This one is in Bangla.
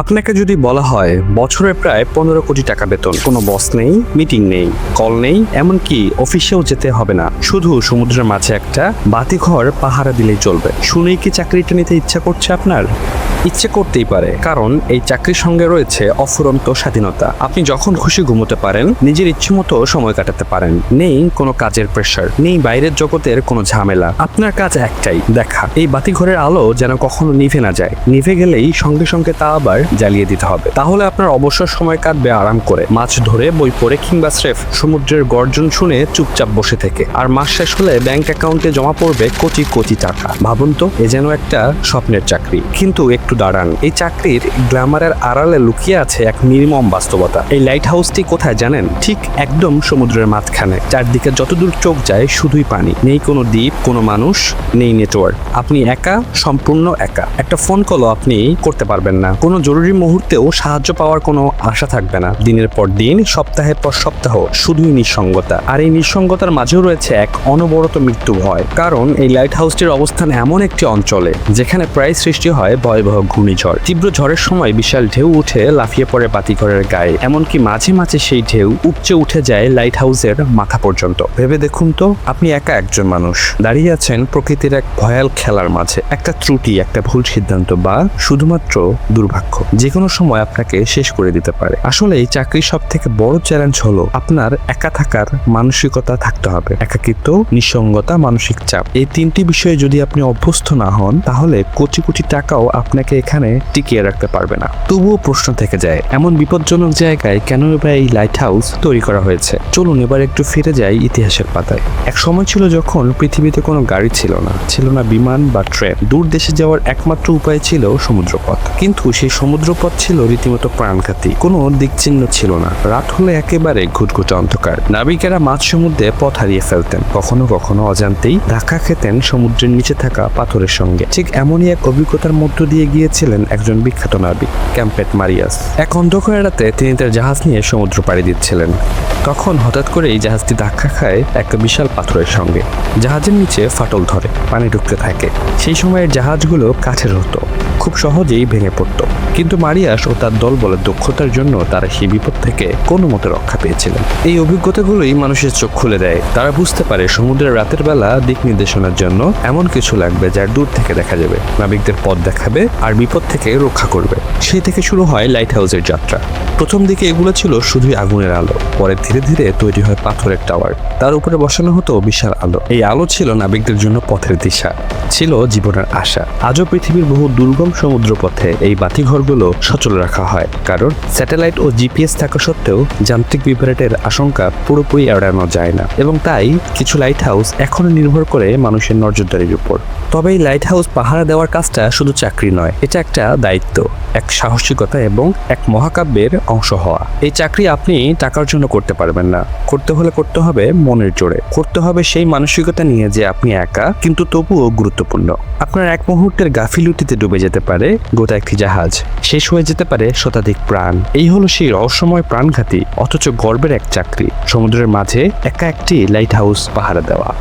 আপনাকে যদি বলা হয় বছরে প্রায় পনেরো কোটি টাকা বেতন, কোনো বস নেই মিটিং নেই কল নেই, এমনকি অফিসেও যেতে হবে না। শুধু সমুদ্রের মাঝে একটা বাতিঘর পাহারা দিলেই চলবে। শুনেই কি চাকরিটা নিতে ইচ্ছা করছে আপনার? ইচ্ছে করতেই পারে, কারণ এই চাকরির সঙ্গে রয়েছে অফুরন্ত স্বাধীনতা। আপনি যখন খুশি ঘুমোতে পারেন, নিজের ইচ্ছে মতো সময় কাটাতে পারেন। নেই কোনো কাজের প্রেশার নেই বাইরের জগতের কোনো ঝামেলা। আপনার কাজ একটাই, দেখা। এই বাতিঘরের আলো যেন কখনো নিভে না যায়। নিভে গেলেই সঙ্গে সঙ্গে তা আবার জ্বালিয়ে দিতে হবে। তাহলে আপনার অবসর সময় কাটবে আরাম করে। মাছ ধরে, বই পড়ে কিংবা স্রেফ সমুদ্রের গর্জন শুনে চুপচাপ বসে থেকে। আর মাস শেষ হলে ব্যাংক অ্যাকাউন্টে জমা পড়বে কোটি কোটি টাকা। ভাবুন তো, এ যেন একটা স্বপ্নের চাকরি। কিন্তু একটু দাঁড়ান। এই চাকরির গ্ল্যামারের আড়ালে লুকিয়ে আছে এক নির্মম বাস্তবতা। এই লাইট হাউসটি কোথায় জানেন? ঠিক একদম সমুদ্রের মাঝখানে। চারদিকে যতদূর চোখ যায় শুধুই পানি। নেই কোনো দ্বীপ, কোনো মানুষ, নেই নেটওয়ার্ক আপনি একা, সম্পূর্ণ একা। একটা ফোন কলও আপনি করতে পারবেন না। কোনো জরুরি মুহূর্তেও সাহায্য পাওয়ার কোনো আশা থাকবে না। দিনের পর দিন, সপ্তাহের পর সপ্তাহ শুধুই নিঃসঙ্গতা। আর এই নিঃসঙ্গতার মাঝেও রয়েছে এক অনবরত মৃত্যু ভয়। কারণ এই লাইট হাউসটির অবস্থান এমন একটি অঞ্চলে, যেখানে প্রায় সৃষ্টি হয় ভয়াবহ ঘূর্ণিঝড়। তীব্র ঝড়ের সময় বিশাল ঢেউ উঠে লাফিয়ে পড়ে বাতিঘরের গায়ে। এমনকি মাঝে মাঝে সেই ঢেউ উপচে উঠে যায় লাইট হাউসের মাথা পর্যন্ত। ভেবে দেখুন তো, আপনি একা একজন মানুষ। দাঁড়িয়ে আছেন প্রকৃতির এক ভয়াল খেলার মাঝে। একটা ত্রুটি, একটা ভুল সিদ্ধান্ত বা শুধুমাত্র দুর্ভাগ্য। যে কোনো সময় আপনাকে শেষ করে দিতে পারে। আসলে এই চাকরির সব থেকে বড় চ্যালেঞ্জ হলো আপনার একা থাকার মানসিকতা থাকতে হবে। একাকিত্ব, নিঃসঙ্গতা, মানসিক চাপ। এই তিনটি বিষয়ে যদি আপনি অভ্যস্ত না হন, তাহলে কোটি কোটি টাকাও আপনাকে এখানে টিকিয়ে রাখতে পারবে না। তবুও প্রশ্ন থেকে যায়, এমন বিপজ্জনক জায়গায় কেন বা এই লাইট হাউস তৈরি করা হয়েছে? চলুন এবার একটু ফিরে যাই ইতিহাসের পাতায়। এক সময় ছিল যখন পৃথিবীতে কোনো গাড়ি ছিল না ছিল না বিমান বা ট্রেন। দূর দেশে যাওয়ার একমাত্র উপায় ছিল সমুদ্রপথ। কিন্তু সেই সমুদ্রপথ ছিল রীতিমতো প্রাণঘাতী। কোনো দিকচিহ্ন ছিল না। রাত হলে একেবারে ঘুটঘুটে অন্ধকার। নাবিকেরা মাঝ সমুদ্রে পথ হারিয়ে ফেলতেন। কখনো কখনো অজান্তেই ধাক্কা খেতেন সমুদ্রের নিচে থাকা পাথরের সঙ্গে। ঠিক এমনই এক অভিজ্ঞতার মধ্য দিয়ে গিয়েছিলেন একজন বিখ্যাত নাবিক, ক্যাম্পেট মারিয়াস। এক অন্ধকার রাতে তিনি তার জাহাজ নিয়ে সমুদ্র পাড়ি দিচ্ছিলেন। তখন হঠাৎ করেই জাহাজটি ধাক্কা খায় একটা বিশাল পাথরের সঙ্গে। জাহাজের নিচে ফাটল ধরে, পানি ঢুকতে থাকে। সেই সময়ের জাহাজগুলো কাঠের হতো, খুব সহজেই ভেঙে পড়তো। কিন্তু মারিয়াস ও তার দল বলে দক্ষতার জন্য তারা সেই বিপদ থেকে কোনো মতে রক্ষা পেয়েছিলেন। এই অভিজ্ঞতাগুলোই মানুষের চোখ খুলে দেয়। তারা বুঝতে পারে সমুদ্রের রাতের বেলা দিক নির্দেশনার জন্য এমন কিছু লাগবে যার দূর থেকে দেখা যাবে। নাবিকদের পথ দেখাবে আর বিপদ থেকে রক্ষা করবে। সেই থেকে শুরু হয় লাইট হাউসের যাত্রা। প্রথম দিকে এগুলো ছিল শুধুই আগুনের আলো, পরে ধীরে ধীরে তৈরি হয় পাথরের টাওয়ার। তার উপরে বসানো হতো বিশাল আলো। এই আলো ছিল নাবিকদের জন্য পথের দিশা, ছিল জীবনের আশা। আজও পৃথিবীর বহু দুর্গম সমুদ্র পথে এই বাতিঘরগুলো সচল রাখা হয়, কারণ স্যাটেলাইট ও জিপিএস থাকা সত্ত্বেও যান্ত্রিক বিভ্রাটের আশঙ্কা পুরোপুরি এড়ানো যায় না। এবং তাই কিছু লাইট হাউস এখনও নির্ভর করে মানুষের নজরদারির উপর। তবে এই লাইট হাউস পাহারা দেওয়ার কাজটা শুধু চাকরি নয় এটা একটা দায়িত্ব, এক সাহসিকতা এবং এক মহাকাব্যের অংশ হওয়া। এই চাকরি আপনি টাকার জন্য করতে পারবেন না। করতে হলে করতে হবে মনের জোরে। করতে হবে সেই মানসিকতা নিয়ে যে আপনি একা, কিন্তু তবুও গুরুত্বপূর্ণ। আপনার এক মুহূর্তের গাফিলুটিতে ডুবে যেতে পারে গোটা একটি জাহাজ। শেষ হয়ে যেতে পারে শতাধিক প্রাণ। এই হলো সেই রহস্যময় প্রাণঘাতী, অথচ গর্বের এক চাকরি। সমুদ্রের মাঝে একা একটি লাইট হাউস পাহারা দেওয়া।